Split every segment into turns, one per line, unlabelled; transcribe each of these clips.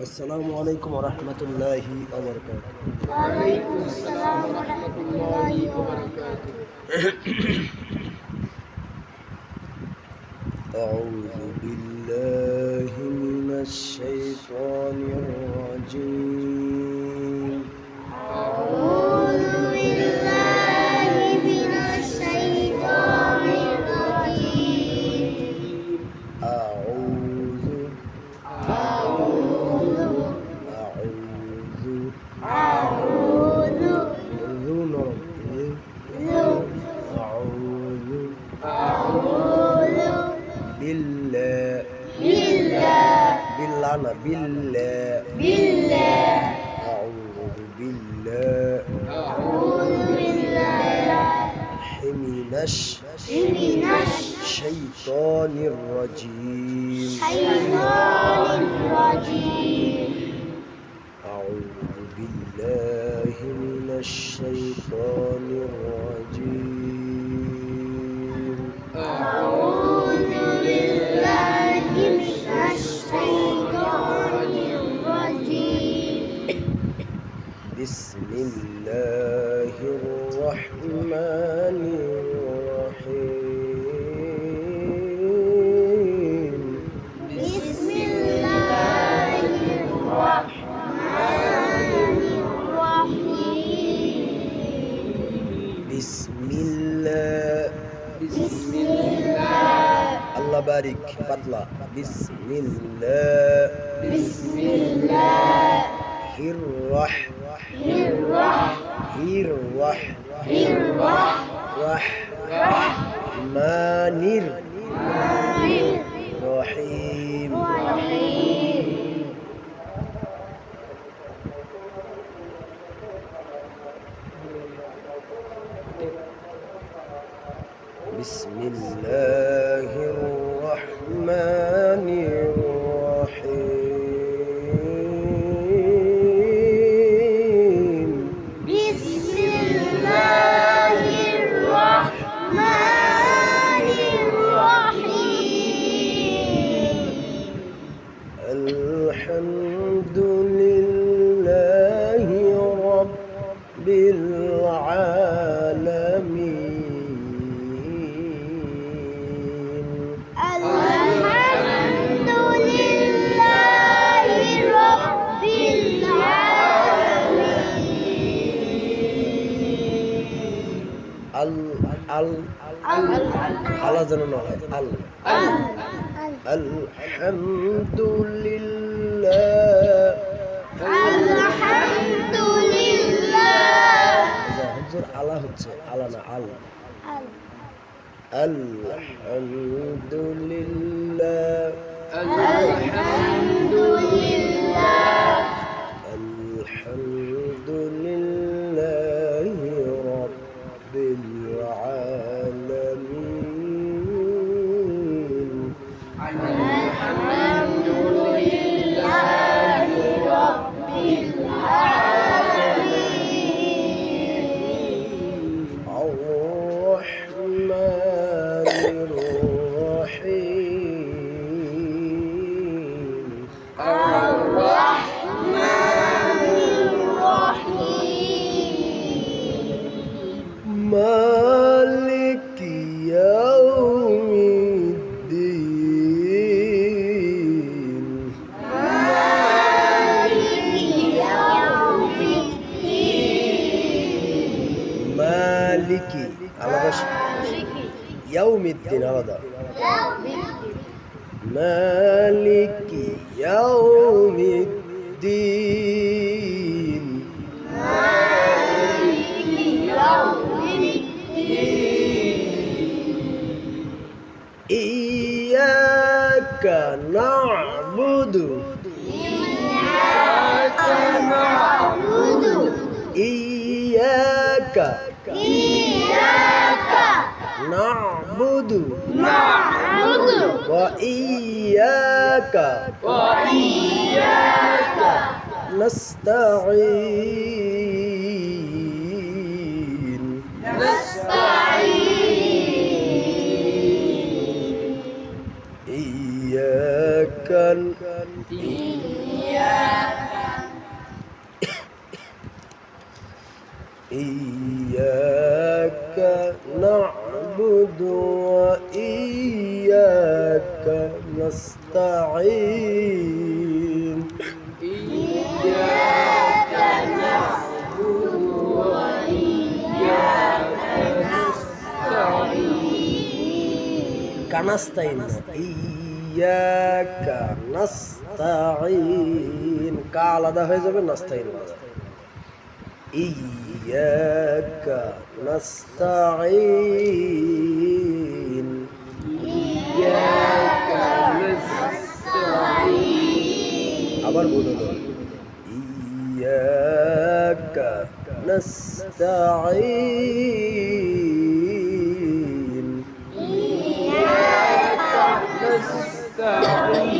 السلام عليكم ورحمة الله وبركاته.
وعليكم السلام ورحمة الله وبركاته
أعوذ بالله من الشيطان الرجيم.
أعوذ بالله من الشيطان الرجيم.
بالله.
بالله.
بالله. بالله.
بالله
أعوذ بالله
أعوذ بالله
من الشيطان الرجيم
الشيطان الرجيم.
أعوذ بالله من الشيطان الرجيم. الرحمن الرحيم.
بسم الله الرحمن الرحيم.
بسم الله.
بسم الله.
الله بارك. بطلع بسم الله.
بسم الله.
الرح
الرحمن
الرح رحمن الرحيم
الرحيم
আল আল্লাহ যেন না হয় আল আলহামদুলিল্লাহ
الحمد لله
হুজুর আলা হচ্ছে আলা না আল আলহামদুলিল্লাহ
الحمد لله
আলহামদুলিল্লাহ রাব্বিল আলামিন مالك على بش يوم الدين هذا مالك يوم الدين إياك نعبد إياك نعبد. وإياك. نستعين. إياك. إياك. نعبد. وإياك نستعين إياك نعبد وإياك نستعين كنستعين إياك نستعين كعلى ده هيزبن نستعين إياك نستعين إياك نستعين আবার বলুন إياك نستعين إياك نستعين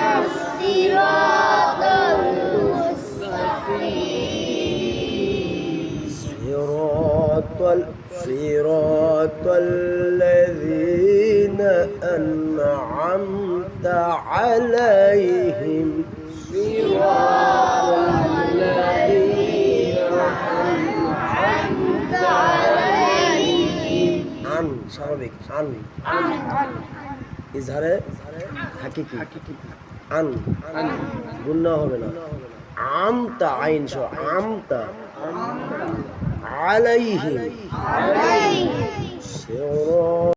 صراط الذين أنعمت عليهم
أنعمت عليهم
আন স্বাভাবিক আন ইজহারে হাকিকি আন গুন্না হবে না আমতা আইন সহ আমতা আলাইহিম
عليهم
Still wrong.